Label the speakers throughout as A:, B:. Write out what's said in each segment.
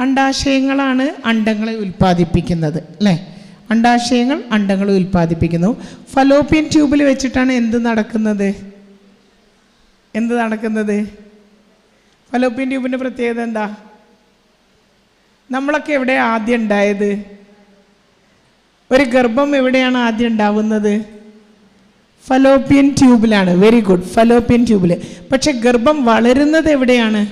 A: അണ്ടാശയങ്ങളാണ് അണ്ടങ്ങളെ ഉൽപ്പാദിപ്പിക്കുന്നത് അല്ലേ? അണ്ടാശയങ്ങൾ അണ്ടങ്ങളെ ഉൽപ്പാദിപ്പിക്കുന്നു. ഫലോപ്പിയൻ ട്യൂബിൽ വെച്ചിട്ടാണ് എന്ത് നടക്കുന്നത്? എന്ത് നടക്കുന്നത്? ഫലോപ്പിയൻ ട്യൂബിന്റെ പ്രത്യേകത എന്താ? നമ്മളൊക്കെ എവിടെ ആദ്യം ഉണ്ടായത്? ഒരു ഗർഭം എവിടെയാണ് ആദ്യം ഉണ്ടാവുന്നത്? ഫലോപ്പിയൻ ട്യൂബിലാണ്. വെരി ഗുഡ് ഫലോപ്പിയൻ ട്യൂബിൽ പക്ഷെ ഗർഭം വളരുന്നത് എവിടെയാണ്?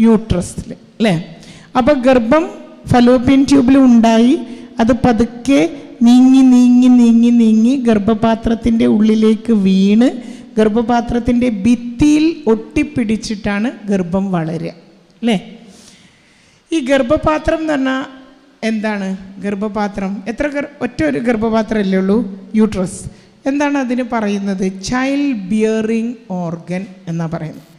A: യൂട്രസിൽ അല്ലേ അപ്പോൾ ഗർഭം ഫലോപ്പിയൻ ട്യൂബിൽ ഉണ്ടായി. അത് പതുക്കെ നീങ്ങി നീങ്ങി നീങ്ങി നീങ്ങി ഗർഭപാത്രത്തിന്റെ ഉള്ളിലേക്ക് വീണ് ഗർഭപാത്രത്തിന്റെ ഭിത്തിയിൽ ഒട്ടിപ്പിടിച്ചിട്ടാണ് ഗർഭം വളരുക. അല്ലേ ഈ ഗർഭപാത്രം എന്ന് പറഞ്ഞാൽ എന്താണ്? ഗർഭപാത്രം. എത്ര ഒറ്റ ഒരു ഗർഭപാത്രമല്ലേ ഉള്ളൂ? യൂട്രസ് എന്താണ് അതിന് പറയുന്നത്? ചൈൽഡ് ബിയറിങ് ഓർഗൻ എന്നാണ് പറയുന്നത്.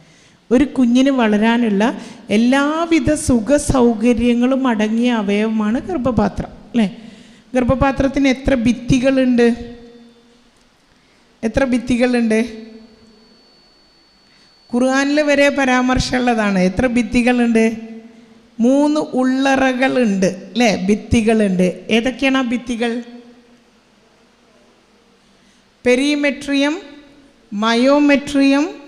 A: ഒരു കുഞ്ഞിന് വളരാനുള്ള എല്ലാവിധ സുഖ സൗകര്യങ്ങളും അടങ്ങിയ അവയവമാണ് ഗർഭപാത്രം അല്ലേ? ഗർഭപാത്രത്തിന് എത്ര ഭിത്തികളുണ്ട്? എത്ര ഭിത്തികളുണ്ട്? ഖുർആാനിൽ വരെ പരാമർശമുള്ളതാണ്. എത്ര ഭിത്തികളുണ്ട്? മൂന്ന് ഉള്ളറകളുണ്ട് അല്ലേ? ഭിത്തികളുണ്ട്. ഏതൊക്കെയാണ് ആ ഭിത്തികൾ? പെരിമെട്രിയം മയോമെട്രിയം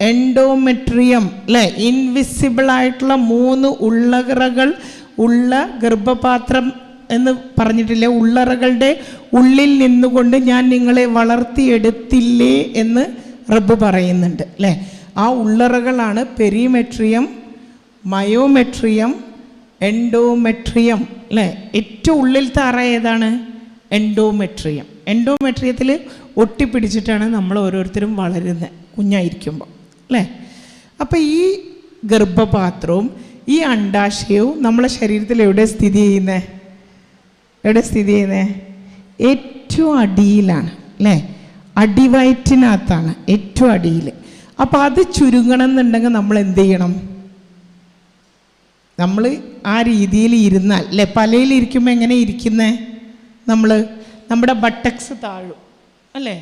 A: എൻഡോമെട്രിയം അല്ലേ? ഇൻവിസിബിൾ ആയിട്ടുള്ള മൂന്ന് ഉള്ളറകൾ ഉള്ള ഗർഭപാത്രം എന്ന് പറഞ്ഞിട്ടില്ലേ? ഉള്ളറകളുടെ ഉള്ളിൽ നിന്നുകൊണ്ട് ഞാൻ നിങ്ങളെ വളർത്തിയെടുത്തില്ലേ എന്ന് റബ്ബ് പറയുന്നുണ്ട് അല്ലേ? ആ ഉള്ളറകളാണ് പെരിമെട്രിയം മയോമെട്രിയം എൻഡോമെട്രിയം അല്ലേ? ഏറ്റവും ഉള്ളിലത്തെ അറ ഏതാണ്? എൻഡോമെട്രിയം. എൻഡോമെട്രിയത്തിൽ ഒട്ടിപ്പിടിച്ചിട്ടാണ് നമ്മൾ ഓരോരുത്തരും വളരുന്നത് കുഞ്ഞായിരിക്കുമ്പോൾ അല്ലേ? അപ്പം ഈ ഗർഭപാത്രവും ഈ അണ്ടാശയവും നമ്മളെ ശരീരത്തിൽ എവിടെ സ്ഥിതി ചെയ്യുന്നത് എവിടെ സ്ഥിതി ചെയ്യുന്നത് ഏറ്റവും അടിയിലാണ് അല്ലേ? അടിവയറ്റിനകത്താണ് ഏറ്റവും അടിയിൽ അപ്പോൾ അത് ചുരുങ്ങണം എന്നുണ്ടെങ്കിൽ നമ്മൾ എന്ത് ചെയ്യണം? നമ്മൾ ആ രീതിയിൽ ഇരുന്നാൽ അല്ലേ? പലയിൽ ഇരിക്കുമ്പോൾ എങ്ങനെ ഇരിക്കുന്നേ നമ്മൾ നമ്മുടെ ബട്ടക്സ് താഴും അല്ലേ?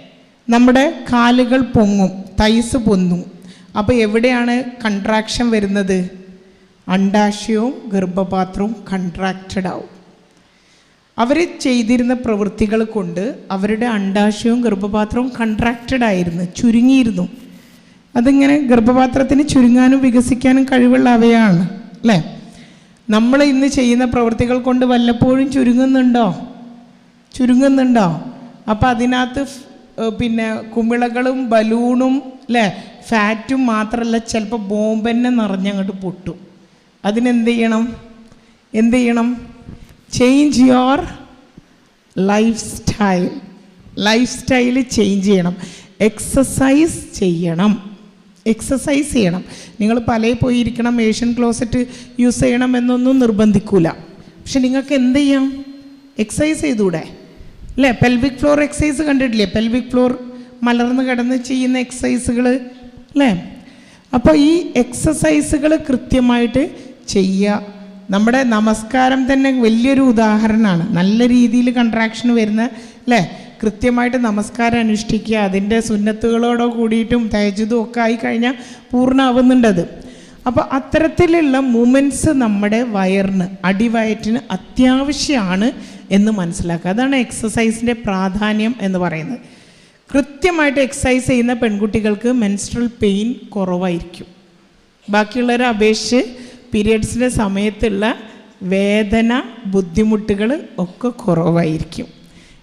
A: നമ്മുടെ കാലുകൾ പൊങ്ങും തൈസ് പൊന്നും. അപ്പോൾ എവിടെയാണ് കൺട്രാക്ഷൻ വരുന്നത്? അണ്ടാശയവും ഗർഭപാത്രവും കൺട്രാക്റ്റഡ് ആവും. അവർ ചെയ്തിരുന്ന പ്രവൃത്തികൾ കൊണ്ട് അവരുടെ അണ്ടാശയവും ഗർഭപാത്രവും കൺട്രാക്റ്റഡ് ആയിരുന്നു ചുരുങ്ങിയിരുന്നു. അതിങ്ങനെ ഗർഭപാത്രത്തിന് ചുരുങ്ങാനും വികസിക്കാനും കഴിവുള്ള അവയാണ് അല്ലേ? നമ്മൾ ഇന്ന് ചെയ്യുന്ന പ്രവൃത്തികൾ കൊണ്ട് വല്ലപ്പോഴും ചുരുങ്ങുന്നുണ്ടോ? ചുരുങ്ങുന്നുണ്ടോ? അപ്പം അതിനകത്ത് പിന്നെ കുമിളകളും ബലൂണും അല്ലേ? ഫാറ്റും മാത്രമല്ല ചിലപ്പോൾ ബോംബെന്നെ നിറഞ്ഞങ്ങോട്ട് പൊട്ടും. അതിനെന്ത് ചെയ്യണം? എന്ത് ചെയ്യണം? Change your life style life style change ചെയ്യണം. എക്സസൈസ് ചെയ്യണം. എക്സസൈസ് ചെയ്യണം. നിങ്ങൾ പല പോയിരിക്കണം ഏഷ്യൻ ക്ലോസറ്റ് യൂസ് ചെയ്യണം എന്നൊന്നും നിർബന്ധിക്കൂല. പക്ഷെ നിങ്ങൾക്ക് എന്ത് ചെയ്യാം? എക്സസൈസ് ചെയ്തുകൂടെ? അല്ലേ? പെൽവിക് ഫ്ലോർ എക്സസൈസ് കണ്ടിട്ടില്ലേ? പെൽവിക് ഫ്ലോർ മലർന്ന് കിടന്ന് ചെയ്യുന്ന എക്സസൈസുകൾ അല്ലേ? അപ്പോൾ ഈ എക്സസൈസുകൾ കൃത്യമായിട്ട് ചെയ്യുക. നമ്മുടെ നമസ്കാരം തന്നെ വലിയൊരു ഉദാഹരണമാണ്. നല്ല രീതിയിൽ കൺട്രാക്ഷൻ വരുന്ന അല്ലേ? കൃത്യമായിട്ട് നമസ്കാരം അനുഷ്ഠിക്കുക. അതിന്റെ സുന്നത്തുകളോടോ കൂടിയിട്ടും തേജതും ഒക്കെ ആയി കഴിഞ്ഞാൽ പൂർണമാവുന്നുണ്ടത് അപ്പോൾ അത്തരത്തിലുള്ള മൂമെന്റ്സ് നമ്മുടെ വയറിന് അടിവയറ്റിന് അത്യാവശ്യമാണ് എന്ന് മനസ്സിലാക്കുക. അതാണ് എക്സസൈസിന്റെ പ്രാധാന്യം എന്ന് പറയുന്നത്. കൃത്യമായിട്ട് എക്സസൈസ് ചെയ്യുന്ന പെൺകുട്ടികൾക്ക് മെൻസ്ട്രൽ പെയിൻ കുറവായിരിക്കും. ബാക്കിയുള്ളവരെ അപേക്ഷിച്ച് പീരിയഡ്സിന്റെ സമയത്തുള്ള വേദന ബുദ്ധിമുട്ടുകൾ ഒക്കെ കുറവായിരിക്കും.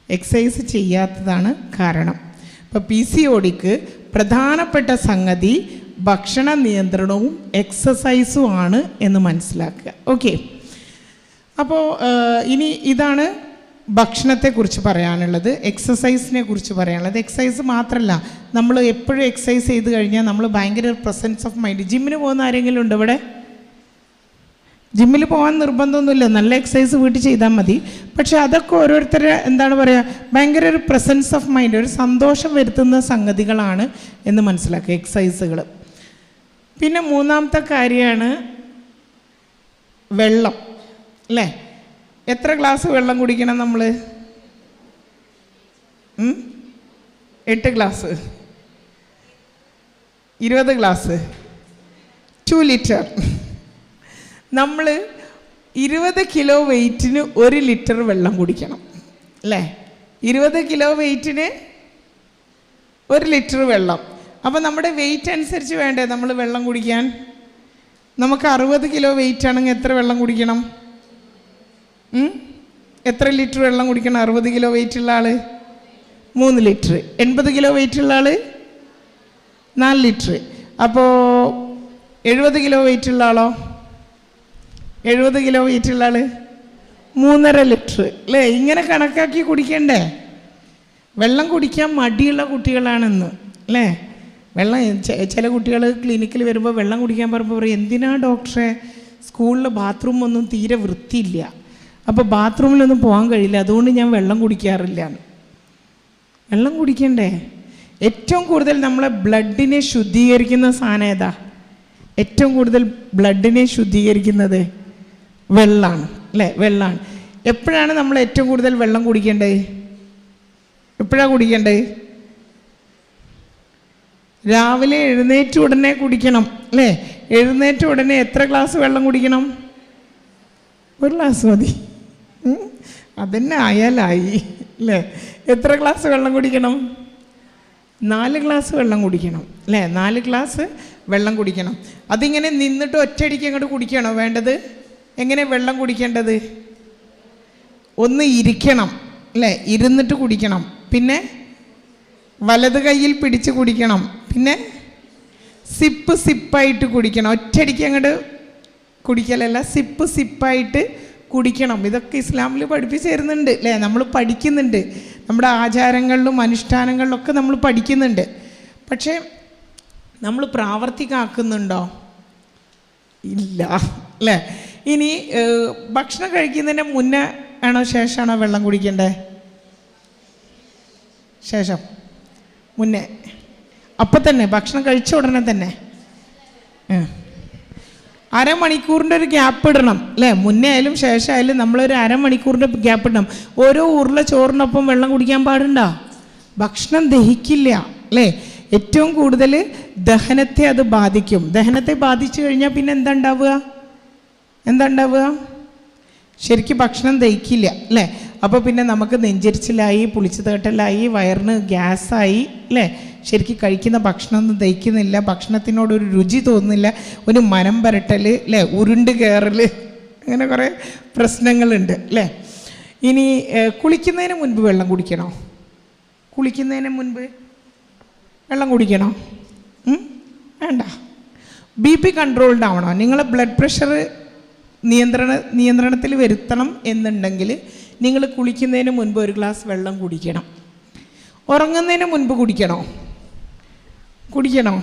A: എക്സസൈസ് ചെയ്യാത്തതാണ് കാരണം. ഇപ്പോൾ പി സി ഒടിക്ക് പ്രധാനപ്പെട്ട സംഗതി ഭക്ഷണ നിയന്ത്രണവും എക്സസൈസും ആണ് എന്ന് മനസ്സിലാക്കുക. ഓക്കെ അപ്പോൾ ഇനി ഇതാണ് ഭക്ഷണത്തെക്കുറിച്ച് പറയാനുള്ളത് എക്സസൈസിനെ കുറിച്ച് പറയാനുള്ളത്. എക്സസൈസ് മാത്രമല്ല നമ്മൾ എപ്പോഴും എക്സസൈസ് ചെയ്ത് കഴിഞ്ഞാൽ നമ്മൾ ഭയങ്കര പ്രസൻസ് ഓഫ് മൈൻഡ് ജിമ്മിന് പോകുന്ന ആരെങ്കിലും ഉണ്ട് ഇവിടെ? ജിമ്മിൽ പോകാൻ നിർബന്ധമൊന്നുമില്ല. നല്ല എക്സസൈസ് വീട്ടിൽ ചെയ്താൽ മതി. പക്ഷെ അതൊക്കെ ഓരോരുത്തരെ എന്താണ് പറയുക ഭയങ്കര ഒരു പ്രസൻസ് ഓഫ് മൈൻഡ് ഒരു സന്തോഷം വരുത്തുന്ന സംഗതികളാണ് എന്ന് മനസ്സിലാക്കുക എക്സസൈസുകൾ പിന്നെ മൂന്നാമത്തെ കാര്യമാണ് വെള്ളം അല്ലേ? എത്ര ഗ്ലാസ് വെള്ളം കുടിക്കണം നമ്മൾ എട്ട് ഗ്ലാസ്. ഇരുപത് ഗ്ലാസ്. Two litre. നമ്മൾ ഇരുപത് കിലോ വെയിറ്റിന് ഒരു ലിറ്റർ വെള്ളം കുടിക്കണം. അല്ലേ? ഇരുപത് കിലോ വെയിറ്റിന് ഒരു ലിറ്റർ വെള്ളം. അപ്പോൾ നമ്മുടെ വെയിറ്റ് അനുസരിച്ച് വേണ്ടേ നമ്മൾ വെള്ളം കുടിക്കാൻ? നമുക്ക് അറുപത് കിലോ വെയിറ്റ് ആണെങ്കിൽ എത്ര വെള്ളം കുടിക്കണം? എത്ര ലിറ്റർ വെള്ളം കുടിക്കണം? അറുപത് കിലോ വെയിറ്റ് ഉള്ള ആൾ? മൂന്ന് ലിറ്റർ എൺപത് കിലോ വെയിറ്റ് ഉള്ള ആൾ? നാല് ലിറ്റർ അപ്പോൾ എഴുപത് കിലോ വെയിറ്റ് ഉള്ള ആളോ? എഴുപത് കിലോ വെയിറ്റ് ഉള്ള ആൾ? മൂന്നര ലിറ്റർ അല്ലേ ഇങ്ങനെ കണക്കാക്കി കുടിക്കണ്ടേ? വെള്ളം കുടിക്കാൻ മടിയുള്ള കുട്ടികളാണെന്ന്. അല്ലേ വെള്ളം ചില കുട്ടികൾ ക്ലിനിക്കിൽ വരുമ്പോൾ വെള്ളം കുടിക്കാൻ പറയുമ്പോൾ പറയും എന്തിനാ ഡോക്ടറെ സ്കൂളിൽ ബാത്റൂം ഒന്നും തീരെ വൃത്തിയില്ല. അപ്പോൾ ബാത്റൂമിലൊന്നും പോകാൻ കഴിയില്ല. അതുകൊണ്ട് ഞാൻ വെള്ളം കുടിക്കാറില്ല വെള്ളം കുടിക്കണ്ടേ? ഏറ്റവും കൂടുതൽ നമ്മളെ ബ്ലഡിനെ ശുദ്ധീകരിക്കുന്ന സാധനം ഏതാ? ഏറ്റവും കൂടുതൽ ബ്ലഡിനെ ശുദ്ധീകരിക്കുന്നത് വെള്ളമാണ് അല്ലേ? വെള്ളമാണ് എപ്പോഴാണ് നമ്മൾ ഏറ്റവും കൂടുതൽ വെള്ളം കുടിക്കേണ്ടത്? എപ്പോഴാണ് കുടിക്കേണ്ടത്? രാവിലെ എഴുന്നേറ്റ് ഉടനെ കുടിക്കണം അല്ലേ? എഴുന്നേറ്റ് ഉടനെ എത്ര ഗ്ലാസ് വെള്ളം കുടിക്കണം? ഒരു ഗ്ലാസ് മതി. അതന്നെ ആയാലായി അല്ലേ എത്ര ഗ്ലാസ് വെള്ളം കുടിക്കണം? നാല് ഗ്ലാസ് വെള്ളം കുടിക്കണം അല്ലേ നാല് ഗ്ലാസ് വെള്ളം കുടിക്കണം. അതിങ്ങനെ നിന്നിട്ട് ഒറ്റയടിക്ക് അങ്ങോട്ട് കുടിക്കണോ വേണ്ടത്? എങ്ങനെ വെള്ളം കുടിക്കേണ്ടത്? ഒന്ന് ഇരിക്കണം അല്ലേ ഇരുന്നിട്ട് കുടിക്കണം. പിന്നെ വലത് കയ്യിൽ പിടിച്ച് കുടിക്കണം. പിന്നെ സിപ്പ് സിപ്പായിട്ട് കുടിക്കണം. ഒറ്റയടിക്ക് അങ്ങോട്ട് കുടിക്കലല്ല സിപ്പ് സിപ്പായിട്ട് കുടിക്കണം. ഇതൊക്കെ ഇസ്ലാമിൽ പഠിപ്പിച്ചു തരുന്നുണ്ട് അല്ലേ നമ്മൾ പഠിക്കുന്നുണ്ട്. നമ്മുടെ ആചാരങ്ങളിലും അനുഷ്ഠാനങ്ങളിലൊക്കെ നമ്മൾ പഠിക്കുന്നുണ്ട്. പക്ഷേ നമ്മൾ പ്രാവർത്തികമാക്കുന്നുണ്ടോ ഇല്ല അല്ലേ ഇനി ഭക്ഷണം കഴിക്കുന്നതിന് മുന്നേ ആണോ ശേഷമാണോ വെള്ളം കുടിക്കേണ്ടേ? ശേഷം. മുന്നേ. അപ്പം തന്നെ ഭക്ഷണം കഴിച്ച ഉടനെ തന്നെ. ഉം. അരമണിക്കൂറിന്റെ ഒരു ഗ്യാപ്പ് ഇടണം അല്ലേ? മുന്നേ ആയാലും ശേഷമായാലും നമ്മളൊരു അരമണിക്കൂറിന്റെ ഗ്യാപ്പ് ഇടണം. ഓരോ ഉരുള ചോറിനൊപ്പം വെള്ളം കുടിക്കാൻ പാടുണ്ടോ? ഭക്ഷണം ദഹിക്കില്ല അല്ലേ? ഏറ്റവും കൂടുതൽ ദഹനത്തെ അത് ബാധിക്കും. ദഹനത്തെ ബാധിച്ചു കഴിഞ്ഞാൽ പിന്നെ എന്താ ഉണ്ടാവുക? എന്താ ഉണ്ടാവുക? ശരിക്കും ഭക്ഷണം ദഹിക്കില്ല അല്ലേ? അപ്പോൾ പിന്നെ നമുക്ക് നെഞ്ചരിച്ചിലായി പുളിച്ചു തേട്ടലായി വയറിന് ഗ്യാസായി അല്ലേ? ശരിക്കും കഴിക്കുന്ന ഭക്ഷണമൊന്നും ദഹിക്കുന്നില്ല ഭക്ഷണത്തിനോട് ഒരു രുചി തോന്നുന്നില്ല ഒരു മനം പരട്ടൽ അല്ലേ ഉരുണ്ട് കയറൽ അങ്ങനെ കുറേ പ്രശ്നങ്ങളുണ്ട് അല്ലേ ഇനി കുളിക്കുന്നതിന് മുൻപ് വെള്ളം കുടിക്കണോ? കുളിക്കുന്നതിന് മുൻപ് വെള്ളം കുടിക്കണോ? വേണ്ട. ബി പി കൺട്രോൾഡ് ആവണോ? നിങ്ങളെ ബ്ലഡ് പ്രഷർ നിയന്ത്രണ നിയന്ത്രണത്തിൽ വരുത്തണം എന്നുണ്ടെങ്കിൽ നിങ്ങൾ കുളിക്കുന്നതിന് മുൻപ് ഒരു ഗ്ലാസ് വെള്ളം കുടിക്കണം. ഉറങ്ങുന്നതിന് മുൻപ് കുടിക്കണോ? കുടിക്കണോ.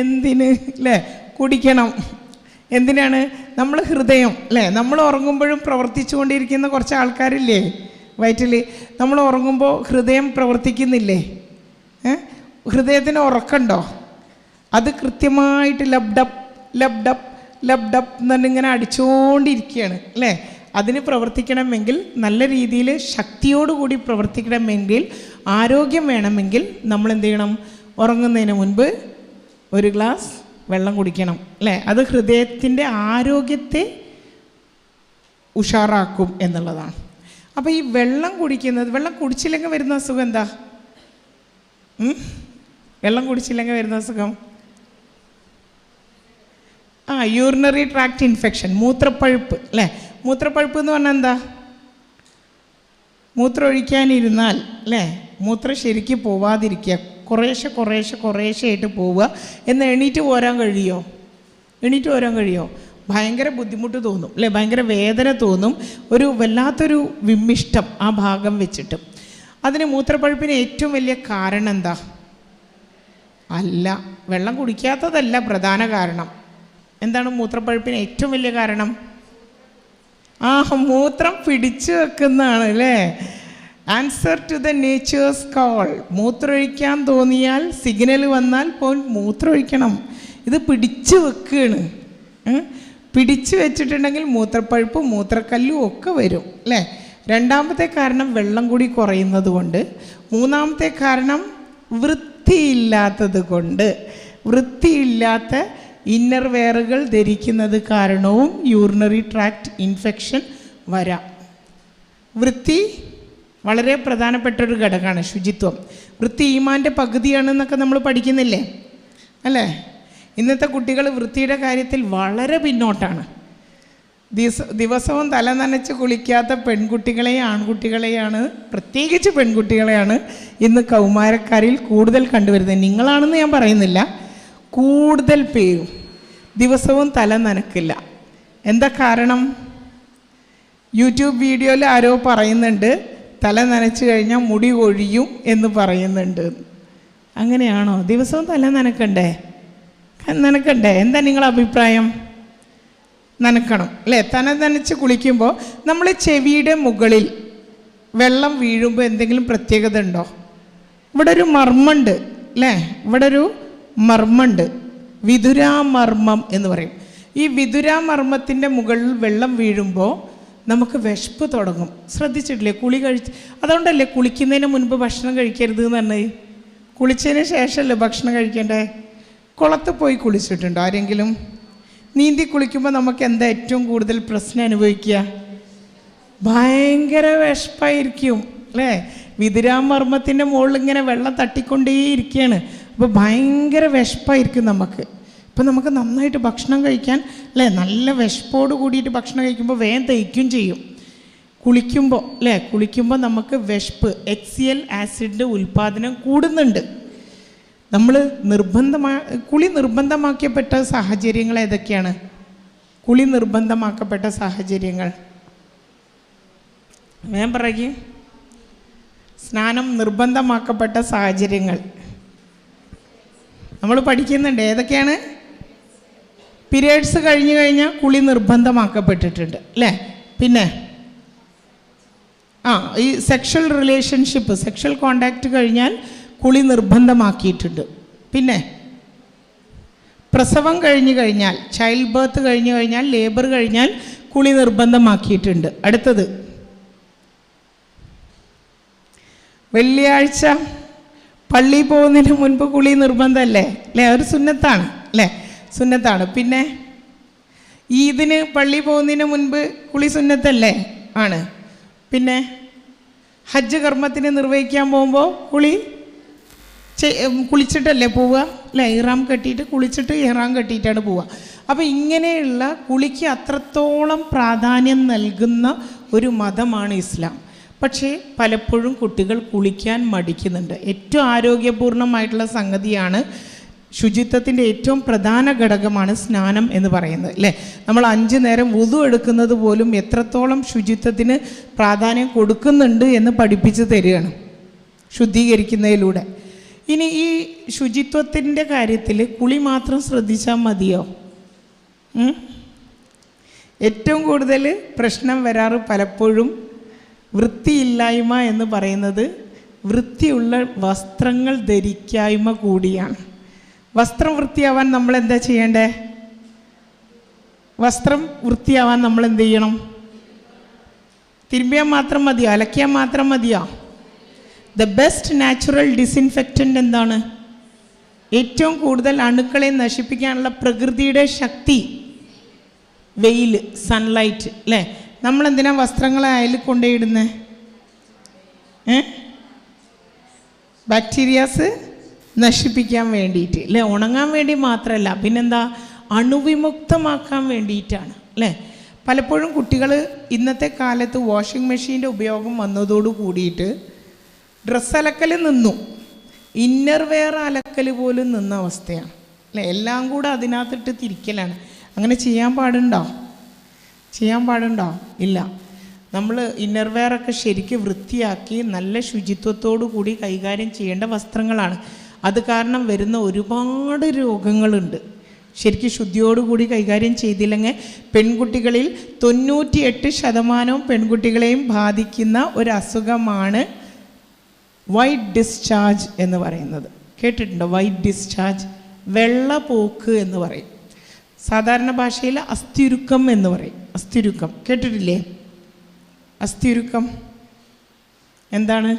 A: എന്തിന്? അല്ലേ കുടിക്കണം. എന്തിനാണ്? നമ്മൾ ഹൃദയം അല്ലേ നമ്മൾ ഉറങ്ങുമ്പോഴും പ്രവർത്തിച്ചു കൊണ്ടിരിക്കുന്ന കുറച്ച് ആൾക്കാരില്ലേ വയറ്റിൽ നമ്മൾ ഉറങ്ങുമ്പോൾ ഹൃദയം പ്രവർത്തിക്കുന്നില്ലേ? ഹൃദയത്തിന് ഉറക്കണ്ടോ? അത് കൃത്യമായിട്ട് ലബ്ഡപ്പ് ലബ്ഡപ്പ് ലബ്ഡപ്പ് എന്നിങ്ങനെ അടിച്ചുകൊണ്ടിരിക്കുകയാണ് അല്ലേ അതിന് പ്രവർത്തിക്കണമെങ്കിൽ നല്ല രീതിയിൽ ശക്തിയോടുകൂടി പ്രവർത്തിക്കണമെങ്കിൽ ആരോഗ്യം വേണമെങ്കിൽ നമ്മൾ എന്ത് ചെയ്യണം? ഉറങ്ങുന്നതിന് മുൻപ് ഒരു ഗ്ലാസ് വെള്ളം കുടിക്കണം അല്ലേ? അത് ഹൃദയത്തിന്റെ ആരോഗ്യത്തെ ഉഷാറാക്കും എന്നുള്ളതാണ്. അപ്പോൾ ഈ വെള്ളം കുടിക്കുന്നത് വെള്ളം കുടിച്ചില്ലെങ്കിൽ വരുന്ന അസുഖം എന്താ? വെള്ളം കുടിച്ചില്ലെങ്കിൽ വരുന്ന അസുഖം? ആ യൂറിനറി ട്രാക്ട് ഇൻഫെക്ഷൻ മൂത്രപ്പഴുപ്പ് അല്ലേ? മൂത്രപ്പഴുപ്പ് എന്ന് പറഞ്ഞാൽ എന്താ? മൂത്രം ഒഴിക്കാനിരുന്നാൽ അല്ലേ? മൂത്രം ശരിക്കും പോവാതിരിക്കുക. കുറേശ്ശെ കുറേശ്ശെ കുറേശ്ശെ ആയിട്ട് പോവുക. എന്ന് എണീറ്റ് പോരാൻ കഴിയുമോ എണീറ്റ് പോരാൻ കഴിയുമോ ഭയങ്കര ബുദ്ധിമുട്ട് തോന്നും. അല്ലേ? ഭയങ്കര വേദന തോന്നും. ഒരു വല്ലാത്തൊരു വിമ്മിഷ്ടം ആ ഭാഗം വെച്ചിട്ട്. അതിന് മൂത്രപ്പഴുപ്പിന് ഏറ്റവും വലിയ കാരണം എന്താ? അല്ല വെള്ളം കുടിക്കാത്തതല്ല പ്രധാന കാരണം. എന്താണ് മൂത്രപ്പഴുപ്പിന് ഏറ്റവും വലിയ കാരണം? ആ മൂത്രം പിടിച്ചു വെക്കുന്നതാണ് അല്ലേ? Answer to the nature's call മൂത്രമൊഴിക്കാൻ തോന്നിയാൽ സിഗ്നൽ വന്നാൽ പോയി മൂത്രമൊഴിക്കണം. ഇത് പിടിച്ചു വെക്കുകയാണ്? പിടിച്ചു വെച്ചിട്ടുണ്ടെങ്കിൽ മൂത്രപ്പഴുപ്പ് മൂത്രക്കല്ലും ഒക്കെ വരും അല്ലേ? രണ്ടാമത്തെ കാരണം വെള്ളം കൂടി കുറയുന്നത് കൊണ്ട്. മൂന്നാമത്തെ കാരണം വൃത്തിയില്ലാത്തത് കൊണ്ട്. വൃത്തിയില്ലാത്ത ഇന്നർ വെയറുകൾ ധരിക്കുന്നത് കാരണവും യൂറിനറി ട്രാക്ട് ഇൻഫെക്ഷൻ വരാം. വൃത്തി വളരെ പ്രധാനപ്പെട്ട ഒരു ഘടകമാണ് ശുചിത്വം. വൃത്തി ഈമാന്റെ പകുതിയാണെന്നൊക്കെ നമ്മൾ പഠിക്കുന്നില്ലേ? അല്ലേ? ഇന്നത്തെ കുട്ടികൾ വൃത്തിയുടെ കാര്യത്തിൽ വളരെ പിന്നോട്ടാണ്. ദിവസ ദിവസവും തല നനച്ച് കുളിക്കാത്ത പെൺകുട്ടികളെയും ആൺകുട്ടികളെയാണ് പ്രത്യേകിച്ച് പെൺകുട്ടികളെയാണ് ഇന്ന് കൗമാരക്കാരിൽ കൂടുതൽ കണ്ടുവരുന്നത്. നിങ്ങളാണെന്ന് ഞാൻ പറയുന്നില്ല. കൂടുതൽ പേരും ദിവസവും തല നനക്കില്ല. എന്താ കാരണം? യൂട്യൂബ് വീഡിയോയിൽ ആരോ പറയുന്നുണ്ട് തല നനച്ചു കഴിഞ്ഞാൽ മുടി കൊഴിയും എന്ന് പറയുന്നുണ്ട്. അങ്ങനെയാണോ? ദിവസവും തല നനക്കണ്ടേ? നനക്കണ്ടേ? എന്താ നിങ്ങളുടെ അഭിപ്രായം? നനക്കണം അല്ലേ? തല നനച്ച് കുളിക്കുമ്പോൾ നമ്മൾ ചെവിയുടെ മുകളിൽ വെള്ളം വീഴുമ്പോൾ എന്തെങ്കിലും പ്രത്യേകത ഉണ്ടോ? ഇവിടെ ഒരു മർമ്മമുണ്ട് അല്ലേ? ഇവിടെ ഒരു മർമ്മമുണ്ട് വിതുരാമർമ്മം എന്ന് പറയും. ഈ വിതുരാമർമ്മത്തിന്റെ മുകളിൽ വെള്ളം വീഴുമ്പോൾ നമുക്ക് വിശപ്പ് തുടങ്ങും. ശ്രദ്ധിച്ചിട്ടില്ലേ? കുളി കഴിച്ച് അതുകൊണ്ടല്ലേ കുളിക്കുന്നതിന് മുൻപ് ഭക്ഷണം കഴിക്കരുത് എന്ന് പറഞ്ഞത് കുളിച്ചതിന് ശേഷമല്ലേ ഭക്ഷണം കഴിക്കേണ്ടേ? കുളത്ത് പോയി കുളിച്ചിട്ടുണ്ടോ ആരെങ്കിലും? നീന്തി കുളിക്കുമ്പോൾ നമുക്ക് എന്താ ഏറ്റവും കൂടുതൽ പ്രശ്നം അനുഭവിക്കുക? ഭയങ്കര വിശപ്പായിരിക്കും അല്ലേ? വിതുരാമർമ്മത്തിന്റെ മുകളിൽ ഇങ്ങനെ വെള്ളം തട്ടിക്കൊണ്ടേയിരിക്കുകയാണ്. അപ്പോൾ ഭയങ്കര വിശപ്പായിരിക്കും നമുക്ക്. ഇപ്പം നമുക്ക് നന്നായിട്ട് ഭക്ഷണം കഴിക്കാൻ അല്ലേ? നല്ല വിശപ്പോട് കൂടിയിട്ട് ഭക്ഷണം കഴിക്കുമ്പോൾ വേഗം തയ്ക്കും ചെയ്യും. കുളിക്കുമ്പോൾ അല്ലേ? കുളിക്കുമ്പോൾ നമുക്ക് വിശപ്പ് എക്സിയൽ ആസിഡിന്റെ ഉൽപ്പാദനം കൂടുന്നുണ്ട്. നമ്മൾ നിർബന്ധമാ കുളി നിർബന്ധമാക്കപ്പെട്ട സാഹചര്യങ്ങൾ ഏതൊക്കെയാണ്? കുളി നിർബന്ധമാക്കപ്പെട്ട സാഹചര്യങ്ങൾ. വേഗം പറയുക സ്നാനം നിർബന്ധമാക്കപ്പെട്ട സാഹചര്യങ്ങൾ. നമ്മൾ പഠിക്കുന്നുണ്ട്. ഏതൊക്കെയാണ്? പീരിയഡ്സ് കഴിഞ്ഞു കഴിഞ്ഞാൽ കുളി നിർബന്ധമാക്കപ്പെട്ടിട്ടുണ്ട് അല്ലേ? പിന്നെ ആ ഈ സെക്ഷൽ റിലേഷൻഷിപ്പ് സെക്ഷൽ കോണ്ടാക്റ്റ് കഴിഞ്ഞാൽ കുളി നിർബന്ധമാക്കിയിട്ടുണ്ട്. പിന്നെ പ്രസവം കഴിഞ്ഞു കഴിഞ്ഞാൽ ചൈൽഡ് ബർത്ത് കഴിഞ്ഞു കഴിഞ്ഞാൽ ലേബർ കഴിഞ്ഞാൽ കുളി നിർബന്ധമാക്കിയിട്ടുണ്ട്. അടുത്തത് വെള്ളിയാഴ്ച പള്ളി പോകുന്നതിന് മുൻപ് കുളി നിർബന്ധമല്ലേ? അല്ലേ? ഒരു സുന്നത്താണ് അല്ലേ? സുന്നത്താണ്. പിന്നെ ഈദിന് പള്ളി പോകുന്നതിന് മുൻപ് കുളി സുന്നത്തല്ലേ? ആണ്. പിന്നെ ഹജ്ജ് കർമ്മത്തിന് നിർവഹിക്കാൻ പോകുമ്പോൾ കുളി കുളിച്ചിട്ടല്ലേ പോവുക? അല്ലേ? ഇറാം കെട്ടിയിട്ട് കുളിച്ചിട്ട് ഇറാം കെട്ടിയിട്ടാണ് പോവുക. അപ്പോൾ ഇങ്ങനെയുള്ള കുളിക്ക് അത്രത്തോളം പ്രാധാന്യം നൽകുന്ന ഒരു മതമാണ് ഇസ്ലാം. പക്ഷേ പലപ്പോഴും കുട്ടികൾ കുളിക്കാൻ മടിക്കുന്നുണ്ട്. ഏറ്റവും ആരോഗ്യപൂർണമായിട്ടുള്ള സംഗതിയാണ് ശുചിത്വത്തിന്റെ ഏറ്റവും പ്രധാന ഘടകമാണ് സ്നാനം എന്ന് പറയുന്നത് അല്ലേ? നമ്മൾ അഞ്ച് നേരം വുതു എടുക്കുന്നത് പോലും എത്രത്തോളം ശുചിത്വത്തിന് പ്രാധാന്യം കൊടുക്കുന്നുണ്ട് എന്ന് പഠിപ്പിച്ച് തരികയാണ് ശുദ്ധീകരിക്കുന്നതിലൂടെ. ഇനി ഈ ശുചിത്വത്തിന്റെ കാര്യത്തിൽ കുളി മാത്രം ശ്രദ്ധിച്ചാൽ മതിയോ? ഏറ്റവും കൂടുതൽ പ്രശ്നം വരാറ് പലപ്പോഴും വൃത്തിയില്ലായ്മ എന്ന് പറയുന്നത് വൃത്തിയുള്ള വസ്ത്രങ്ങൾ ധരിക്കായ്മ കൂടിയാണ്. വസ്ത്രം വൃത്തിയാവാൻ നമ്മൾ എന്താ ചെയ്യേണ്ടേ? വസ്ത്രം വൃത്തിയാവാൻ നമ്മൾ എന്ത് ചെയ്യണം തിരുമ്പിയാൽ മാത്രം മതിയോ? അലക്കിയാൽ മാത്രം മതിയോ? ദ ബെസ്റ്റ് നാച്ചുറൽ ഡിസിൻഫെക്റ്റന്റ് എന്താണ്? ഏറ്റവും കൂടുതൽ അണുക്കളെ നശിപ്പിക്കാനുള്ള പ്രകൃതിയുടെ ശക്തി. വെയിൽ സൺലൈറ്റ് അല്ലേ നമ്മൾ എന്തിനാ വസ്ത്രങ്ങളെ അയൽ കൊണ്ടുപോയിടുന്നത് ഏ? ബാക്ടീരിയാസ് നശിപ്പിക്കാൻ വേണ്ടിയിട്ട് അല്ലേ ഉണങ്ങാൻ വേണ്ടി മാത്രമല്ല പിന്നെന്താ? അണുവിമുക്തമാക്കാൻ വേണ്ടിയിട്ടാണ് അല്ലേ പലപ്പോഴും കുട്ടികൾ ഇന്നത്തെ കാലത്ത് വാഷിംഗ് മെഷീന്റെ ഉപയോഗം വന്നതോടു കൂടിയിട്ട് ഡ്രസ്സ് അലക്കൽ നിന്നു. ഇന്നർ വെയർ അലക്കൽ പോലും നിന്ന അവസ്ഥയാണ് അല്ലേ എല്ലാം കൂടെ അതിനകത്തിട്ട് തിരിക്കലാണ്. അങ്ങനെ ചെയ്യാൻ പാടുണ്ടോ? ചെയ്യാൻ പാടുണ്ടോ? ഇല്ല. നമ്മൾ ഇന്നർ വെയറൊക്കെ ശരിക്ക് വൃത്തിയാക്കി നല്ല ശുചിത്വത്തോടു കൂടി കൈകാര്യം ചെയ്യേണ്ട വസ്ത്രങ്ങളാണ്. അത് കാരണം വരുന്ന ഒരുപാട് രോഗങ്ങളുണ്ട്. ശരിക്കും ശുദ്ധിയോടുകൂടി കൈകാര്യം ചെയ്തില്ലെങ്കിൽ പെൺകുട്ടികളിൽ തൊണ്ണൂറ്റി എട്ട് ശതമാനവും പെൺകുട്ടികളെയും ബാധിക്കുന്ന ഒരു അസുഖമാണ് വൈറ്റ് ഡിസ്ചാർജ് എന്ന് പറയുന്നത്. കേട്ടിട്ടുണ്ടോ? വൈറ്റ് ഡിസ്ചാർജ് വെള്ളപോക്ക് എന്ന് പറയും. സാധാരണ ഭാഷയിൽ അസ്ഥിരുക്കം എന്ന് പറയും. അസ്ഥിരുക്കം. കേട്ടിട്ടില്ലേ? അസ്ഥിരുക്കം. എന്താണ്?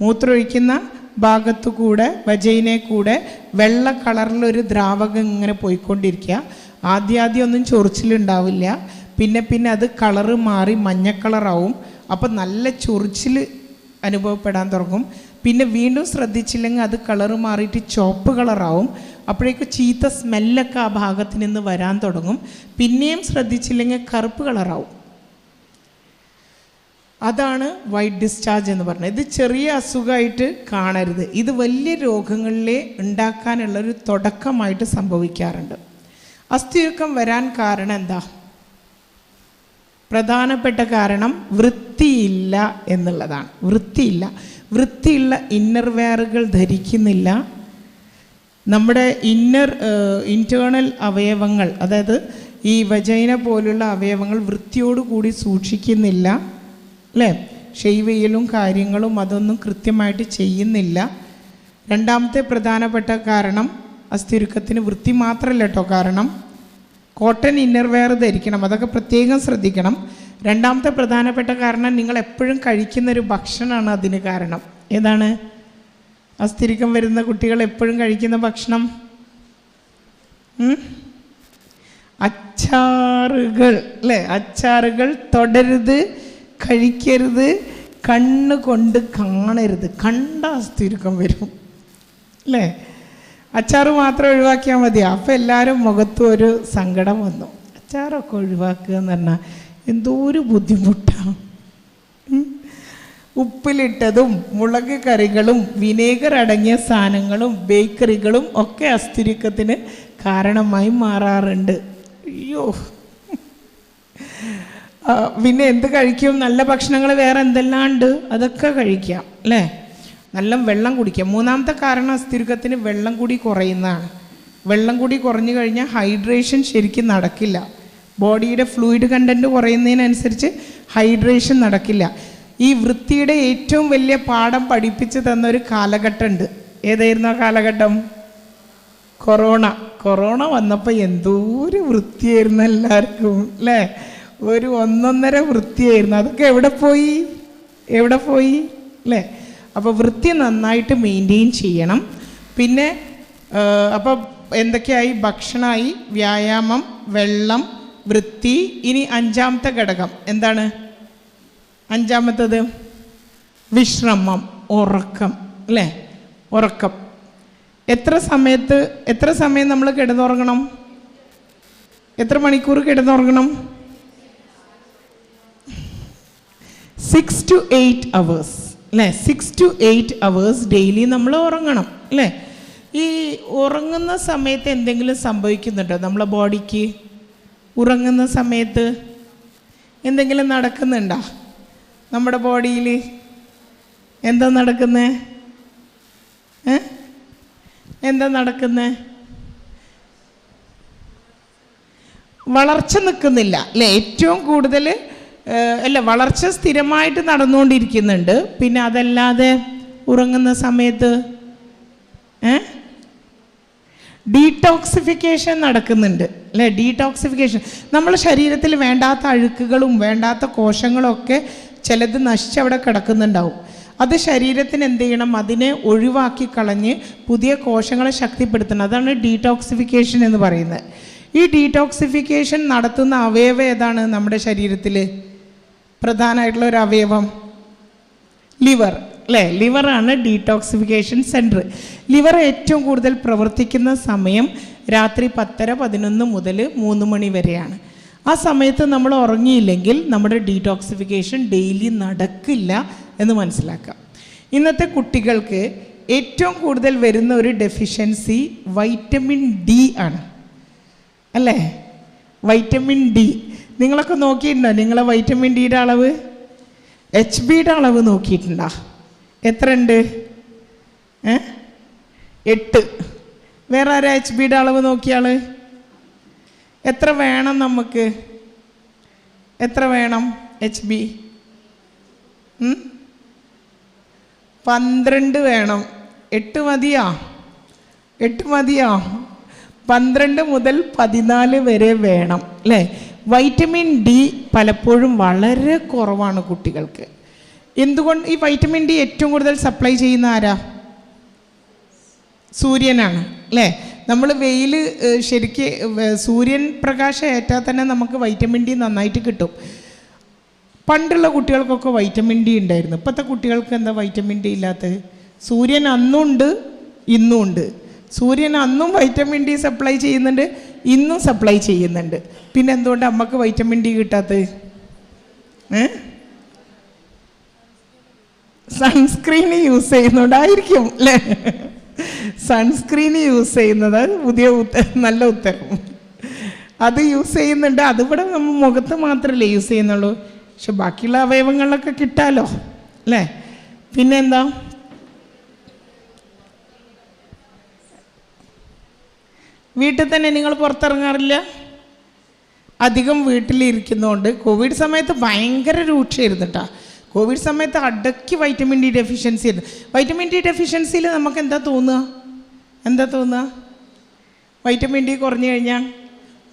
A: മൂത്രമൊഴിക്കുന്ന ഭാഗത്തു കൂടെ വജയിനെ കൂടെ വെള്ള കളറിലൊരു ദ്രാവകം ഇങ്ങനെ പോയിക്കൊണ്ടിരിക്കുക. ആദ്യ ആദ്യം ഒന്നും ചൊറിച്ചിലുണ്ടാവില്ല. പിന്നെ പിന്നെ അത് കളറ് മാറി മഞ്ഞ കളറാവും. അപ്പം നല്ല ചൊറിച്ചിൽ അനുഭവപ്പെടാൻ തുടങ്ങും. പിന്നെ വീണ്ടും ശ്രദ്ധിച്ചില്ലെങ്കിൽ അത് കളറ് മാറിയിട്ട് ചോപ്പ് കളറാവും. അപ്പോഴേക്കും ചീത്ത സ്മെല്ലൊക്കെ ആ ഭാഗത്ത് നിന്ന് വരാൻ തുടങ്ങും. പിന്നെയും ശ്രദ്ധിച്ചില്ലെങ്കിൽ കറുപ്പ് കളറാവും. അതാണ് വൈറ്റ് ഡിസ്ചാർജ് എന്ന് പറഞ്ഞത്. ഇത് ചെറിയ അസുഖമായിട്ട് കാണരുത്. ഇത് വലിയ രോഗങ്ങളിലെ ഉണ്ടാക്കാനുള്ളൊരു തുടക്കമായിട്ട് സംഭവിക്കാറുണ്ട്. അസ്ഥിയുക്കം വരാൻ കാരണം എന്താ? പ്രധാനപ്പെട്ട കാരണം വൃത്തിയില്ല എന്നുള്ളതാണ്. വൃത്തിയില്ല. വൃത്തിയുള്ള ഇന്നർ വെയറുകൾ ധരിക്കുന്നില്ല. നമ്മുടെ ഇന്നർ ഇന്റേർണൽ അവയവങ്ങൾ അതായത് ഈ വജൈന പോലുള്ള അവയവങ്ങൾ വൃത്തിയോടുകൂടി സൂക്ഷിക്കുന്നില്ല. അല്ലേ ചെയ്യലും കാര്യങ്ങളും അതൊന്നും കൃത്യമായിട്ട് ചെയ്യുന്നില്ല. രണ്ടാമത്തെ പ്രധാനപ്പെട്ട കാരണം അസ്ഥിരുക്കത്തിന് വൃത്തി മാത്രമല്ല കേട്ടോ കാരണം. കോട്ടൺ ഇന്നർവെയർ ധരിക്കണം അതൊക്കെ പ്രത്യേകം ശ്രദ്ധിക്കണം. രണ്ടാമത്തെ പ്രധാനപ്പെട്ട കാരണം നിങ്ങൾ എപ്പോഴും കഴിക്കുന്ന ഒരു ഭക്ഷണമാണ് അതിന് കാരണം. ഏതാണ്? അസ്ഥിരിക്കം വരുന്ന കുട്ടികൾ എപ്പോഴും കഴിക്കുന്ന ഭക്ഷണം? അച്ചാറുകൾ അല്ലേ അച്ചാറുകൾ തൊടരുത്. കഴിക്കരുത് കണ്ണ് കൊണ്ട് കാണരുത്. കണ്ട സ്ഥിരുക്കം വരും. അല്ലേ? അച്ചാറ് മാത്രം ഒഴിവാക്കിയാൽ മതി. അപ്പം എല്ലാവരും മുഖത്തും ഒരു സങ്കടം വന്നു. അച്ചാറൊക്കെ ഒഴിവാക്കുക എന്ന് പറഞ്ഞാൽ എന്തോ ഒരു ബുദ്ധിമുട്ടാണ് ഉപ്പിലിട്ടതും മുളക് കറികളും വിനേഗർ അടങ്ങിയ സാധനങ്ങളും ബേക്കറികളും ഒക്കെ അസ്ഥിരിക്കത്തിന് കാരണമായി മാറാറുണ്ട്. അയ്യോ. പിന്നെ എന്ത് കഴിക്കും? നല്ല ഭക്ഷണങ്ങൾ വേറെ എന്തെല്ലാം ഉണ്ട്? അതൊക്കെ കഴിക്കാം അല്ലേ? നല്ല വെള്ളം കുടിക്കാം. മൂന്നാമത്തെ കാരണം അസ്ഥിരുക്കത്തിന് വെള്ളം കൂടി കുറയുന്നതാണ്. വെള്ളം കൂടി കുറഞ്ഞു കഴിഞ്ഞാൽ ഹൈഡ്രേഷൻ ശരിക്കും നടക്കില്ല. ബോഡിയുടെ ഫ്ലൂയിഡ് കണ്ടന്റ് കുറയുന്നതിനനുസരിച്ച് ഹൈഡ്രേഷൻ നടക്കില്ല. ഈ വൃത്തിയുടെ ഏറ്റവും വലിയ പാഠം പഠിപ്പിച്ച് തന്ന ഒരു കാലഘട്ടമുണ്ട്. ഏതായിരുന്നു ആ കാലഘട്ടം? കൊറോണ. കൊറോണ വന്നപ്പോൾ എന്തോ ഒരു വൃത്തിയായിരുന്നു എല്ലാവർക്കും അല്ലേ? ഒരു ഒന്നൊന്നര വൃത്തിയായിരുന്നു. അതൊക്കെ എവിടെ പോയി? എവിടെ പോയി? അല്ലേ? അപ്പോൾ വൃത്തി നന്നായിട്ട് മെയിന്റെയിൻ ചെയ്യണം. പിന്നെ അപ്പോൾ എന്തൊക്കെയായി? ഭക്ഷണമായി വ്യായാമം വെള്ളം വൃത്തി. ഇനി അഞ്ചാമത്തെ ഘടകം. എന്താണ്? അഞ്ചാമത്തത്? വിശ്രമം ഉറക്കം. അല്ലേ? ഉറക്കം. എത്ര സമയത്ത് എത്ര സമയം നമ്മൾ കിടന്നുറങ്ങണം? എത്ര മണിക്കൂർ കിടന്നുറങ്ങണം? സിക്സ് ടു എയ്റ്റ് അവേഴ്സ് അല്ലേ six to eight hours daily നമ്മൾ ഉറങ്ങണം അല്ലേ ഈ ഉറങ്ങുന്ന സമയത്ത് എന്തെങ്കിലും സംഭവിക്കുന്നുണ്ടോ? നമ്മളെ ബോഡിക്ക് ഉറങ്ങുന്ന സമയത്ത് എന്തെങ്കിലും നടക്കുന്നുണ്ടോ? നമ്മുടെ ബോഡിയിൽ എന്താ നടക്കുന്നേ? എന്താ നടക്കുന്നേ? വളർച്ച നിൽക്കുന്നില്ല അല്ലേ ഏറ്റവും കൂടുതൽ അല്ല വളർച്ച സ്ഥിരമായിട്ട് നടന്നുകൊണ്ടിരിക്കുന്നുണ്ട്. പിന്നെ അതല്ലാതെ ഉറങ്ങുന്ന സമയത്ത് ഏ? ഡീടോക്സിഫിക്കേഷൻ നടക്കുന്നുണ്ട്. അല്ലേ? ഡീടോക്സിഫിക്കേഷൻ നമ്മുടെ ശരീരത്തിൽ വേണ്ടാത്ത അഴുക്കുകളും വേണ്ടാത്ത കോശങ്ങളും ഒക്കെ ചിലത് നശിച്ച് അവിടെ കിടക്കുന്നുണ്ടാവും. അത് ശരീരത്തിന് എന്ത് ചെയ്യണം? അതിനെ ഒഴിവാക്കി കളഞ്ഞ് പുതിയ കോശങ്ങളെ ശക്തിപ്പെടുത്തണം. അതാണ് ഡീടോക്സിഫിക്കേഷൻ എന്ന് പറയുന്നത്. ഈ ഡീടോക്സിഫിക്കേഷൻ നടത്തുന്ന അവയവ ഏതാണ് നമ്മുടെ ശരീരത്തിൽ പ്രധാനമായിട്ടുള്ള ഒരു അവയവം. ലിവർ അല്ലേ? ലിവറാണ് ഡീടോക്സിഫിക്കേഷൻ സെന്റർ ലിവർ ഏറ്റവും കൂടുതൽ പ്രവർത്തിക്കുന്ന സമയം രാത്രി പത്തര പതിനൊന്ന് മുതൽ മൂന്ന് മണി വരെയാണ്. ആ സമയത്ത് നമ്മൾ ഉറങ്ങിയില്ലെങ്കിൽ നമ്മുടെ ഡീടോക്സിഫിക്കേഷൻ ഡെയിലി നടക്കില്ല എന്ന് മനസ്സിലാക്കാം. ഇന്നത്തെ കുട്ടികൾക്ക് ഏറ്റവും കൂടുതൽ വരുന്ന ഒരു ഡെഫിഷ്യൻസി വൈറ്റമിൻ ഡി ആണ്. അല്ലേ? Vitamin D. നിങ്ങളൊക്കെ നോക്കിയിട്ടുണ്ടോ? നിങ്ങളെ വൈറ്റമിൻ ഡിയുടെ അളവ്? എച്ച് ബിയുടെ അളവ് നോക്കിയിട്ടുണ്ടോ? എത്ര ഉണ്ട് ഏ? എട്ട്. വേറെ ആരാ എച്ച് ബിയുടെ അളവ് നോക്കിയാൾ എത്ര വേണം നമുക്ക്? എത്ര വേണം എച്ച് ബി പന്ത്രണ്ട് വേണം. എട്ട് മതിയാ? എട്ട് മതിയാ? പന്ത്രണ്ട് മുതൽ പതിനാല് വരെ വേണം അല്ലേ? വൈറ്റമിൻ ഡി പലപ്പോഴും വളരെ കുറവാണ് കുട്ടികൾക്ക്. എന്തുകൊണ്ട് ഈ വൈറ്റമിൻ ഡി ഏറ്റവും കൂടുതൽ സപ്ലൈ ചെയ്യുന്ന ആരാ? സൂര്യനാണ് അല്ലേ? നമ്മൾ വെയിൽ ശരിക്ക് സൂര്യൻ പ്രകാശം ഏറ്റാൽ തന്നെ നമുക്ക് വൈറ്റമിൻ ഡി നന്നായിട്ട് കിട്ടും. പണ്ടുള്ള കുട്ടികൾക്കൊക്കെ വൈറ്റമിൻ ഡി ഉണ്ടായിരുന്നു. ഇപ്പോഴത്തെ കുട്ടികൾക്ക് എന്താ വൈറ്റമിൻ ഡി ഇല്ലാത്തത് സൂര്യൻ അന്നുണ്ട് ഇന്നും ഉണ്ട് സൂര്യൻ അന്നും വൈറ്റമിൻ ഡി സപ്ലൈ ചെയ്യുന്നുണ്ട്. ഇന്നും സപ്ലൈ ചെയ്യുന്നുണ്ട്. പിന്നെ എന്തുകൊണ്ട് അമ്മയ്ക്ക് വൈറ്റമിൻ ഡി കിട്ടാത്തത്? സൺസ്ക്രീൻ യൂസ് ചെയ്യുന്നുണ്ടായിരിക്കും അല്ലേ? സൺസ്ക്രീൻ യൂസ് ചെയ്യുന്നത് പുതിയ നല്ല ഉത്തരം. അത് യൂസ് ചെയ്യുന്നുണ്ട്. അതിവിടെ നമ്മൾ മുഖത്ത് മാത്രമല്ലേ യൂസ് ചെയ്യുന്നുള്ളൂ. പക്ഷെ ബാക്കിയുള്ള അവയവങ്ങളിലൊക്കെ കിട്ടാലോ അല്ലേ? പിന്നെന്താ വീട്ടിൽ തന്നെ നിങ്ങൾ പുറത്തിറങ്ങാറില്ല? അധികം വീട്ടിലിരിക്കുന്നതുകൊണ്ട് കോവിഡ് സമയത്ത് ഭയങ്കര രൂക്ഷമായിരുന്നു കേട്ടോ കോവിഡ് സമയത്ത് അടക്കി വൈറ്റമിൻ ഡി ഡെഫിഷ്യൻസി ആയിരുന്നു. വൈറ്റമിൻ ഡി ഡെഫിഷ്യൻസിയിൽ നമുക്ക് എന്താ തോന്നുക? എന്താ തോന്നുക? വൈറ്റമിൻ ഡി കുറഞ്ഞു കഴിഞ്ഞാൽ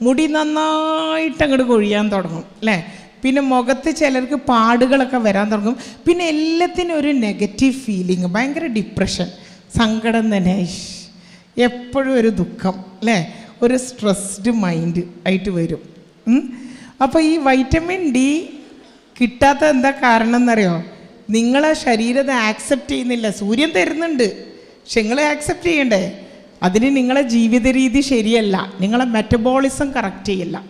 A: മുടി നന്നായിട്ട് അങ്ങോട്ട് കൊഴിയാൻ തുടങ്ങും അല്ലേ? പിന്നെ മുഖത്ത് ചിലർക്ക് പാടുകളൊക്കെ വരാൻ തുടങ്ങും. പിന്നെ എല്ലാത്തിനും ഒരു നെഗറ്റീവ് ഫീലിംഗ് ഭയങ്കര ഡിപ്രഷൻ സങ്കടം തന്നെ. എപ്പോഴും ഒരു ദുഃഖം അല്ലേ? ഒരു സ്ട്രെസ്ഡ് മൈൻഡ് ആയിട്ട് വരും. അപ്പോൾ ഈ വൈറ്റമിൻ ഡി കിട്ടാത്ത എന്താ കാരണം എന്നറിയോ നിങ്ങളെ ശരീരത്തെ ആക്സെപ്റ്റ് ചെയ്യുന്നില്ല. സൂര്യൻ തരുന്നുണ്ട്. പക്ഷെ നിങ്ങളെ ആക്സെപ്റ്റ് ചെയ്യണ്ടേ? അതിന് നിങ്ങളെ ജീവിത രീതി ശരിയല്ല. നിങ്ങളെ മെറ്റബോളിസം കറക്റ്റ് ചെയ്യില്ല.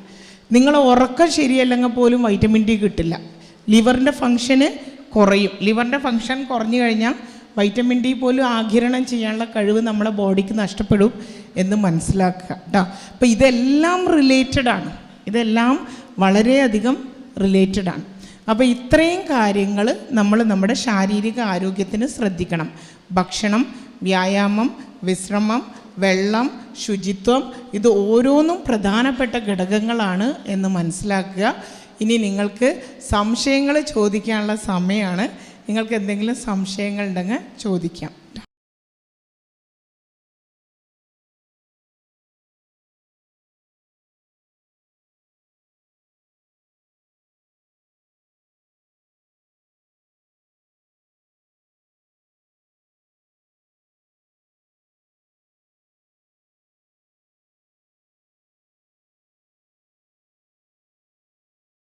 A: നിങ്ങളെ ഉറക്കം ശരിയല്ലെങ്കിൽ പോലും വൈറ്റമിൻ ഡി കിട്ടില്ല. ലിവറിന്റെ ഫങ്ഷന് കുറയും. ലിവറിന്റെ ഫങ്ഷൻ കുറഞ്ഞു കഴിഞ്ഞാൽ വൈറ്റമിൻ ഡി പോലും ആഗിരണം ചെയ്യാനുള്ള കഴിവ് നമ്മളെ ബോഡിക്ക് നഷ്ടപ്പെടും എന്ന് മനസ്സിലാക്കുക കേട്ടോ അപ്പോൾ ഇതെല്ലാം റിലേറ്റഡ് ആണ്. ഇതെല്ലാം വളരെയധികം ആണ്. അപ്പോൾ ഇത്രയും കാര്യങ്ങൾ നമ്മൾ നമ്മുടെ ശാരീരിക ആരോഗ്യത്തിന് ശ്രദ്ധിക്കണം. ഭക്ഷണം വ്യായാമം വിശ്രമം വെള്ളം ശുചിത്വം ഇത് ഓരോന്നും പ്രധാനപ്പെട്ട ഘടകങ്ങളാണ് എന്ന് മനസ്സിലാക്കുക. ഇനി നിങ്ങൾക്ക് സംശയങ്ങൾ ചോദിക്കാനുള്ള സമയമാണ്. നിങ്ങൾക്ക് എന്തെങ്കിലും സംശയങ്ങളുണ്ടെങ്കിൽ ചോദിക്കാം.